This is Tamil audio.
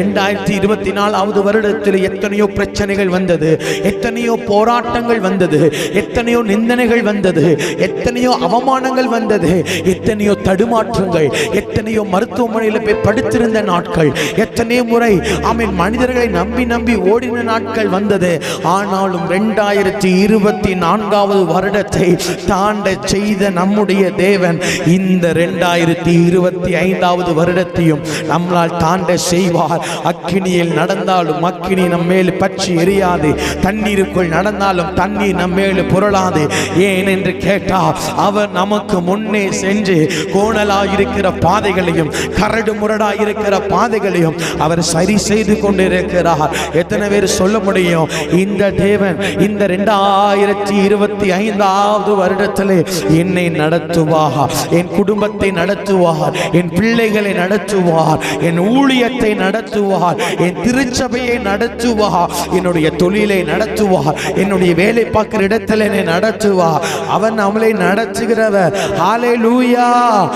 ரெண்டாயிரத்தி இருபத்தி நாலாவது வருடத்தில் எத்தனையோ பிரச்சனைகள் வந்தது எத்தனையோ போராட்டங்கள் வந்தது எத்தனையோ நிந்தனைகள் வந்தது எத்தனையோ அவமானங்கள் வந்தது எத்தனையோ தடுமாற்றங்கள் எத்தனையோ மருத்துவமனையில் போய் படுத்திருந்த நாட்கள் எத்தனையோ முறை ஆமீன் மனிதர்களை நம்பி நம்பி ஓடின நாட்கள் வந்தது. ஆனாலும் ரெண்டாயிரத்தி இருபத்தி நான்காவது வருடத்தை தாண்ட செய்த நம்முடைய தேவன் இந்த ரெண்டாயிரத்தி இருபத்தி ஐந்தாவது வருடத்தையும் நம்மளால் தாண்ட செய்வார். அக்கினியில் நடந்தாலும் அக்கினி நம் மேல் பற்றி எரியாது. தண்ணீருக்குள் நடந்தாலும் தண்ணீர் நம் மேல் புரளாது. ஏன் என்று கேட்டால் அவர் நமக்கு முன்னே சென்று கோணலாயிருக்கிற பாதைகளையும் கரடு முரடாயிருக்கிற பாதைகளையும் அவர் சரி செய்து கொண்டிருக்கிறார். எத்தனை பேர் சொல்ல முடியும்? இந்த தேவன் இந்த ரெண்டாயிரத்தி இருபத்தி ஐந்தாவது வருடத்தில் என்னை நடத்துவார். என் குடும்பத்தை நடத்துவார். என் பிள்ளைகளை நடத்துவார். என் ஊழியத்தை நடத்து நடத்துவார். என் திருச்சபையை நடத்துவார். என்னுடைய தொழிலை நடத்துவார். என்னுடைய வேலை பார்க்கிற இடத்துல என்னை நடத்துவார். அவன் நம்மளை நடத்துகிறவர். ஹalleluya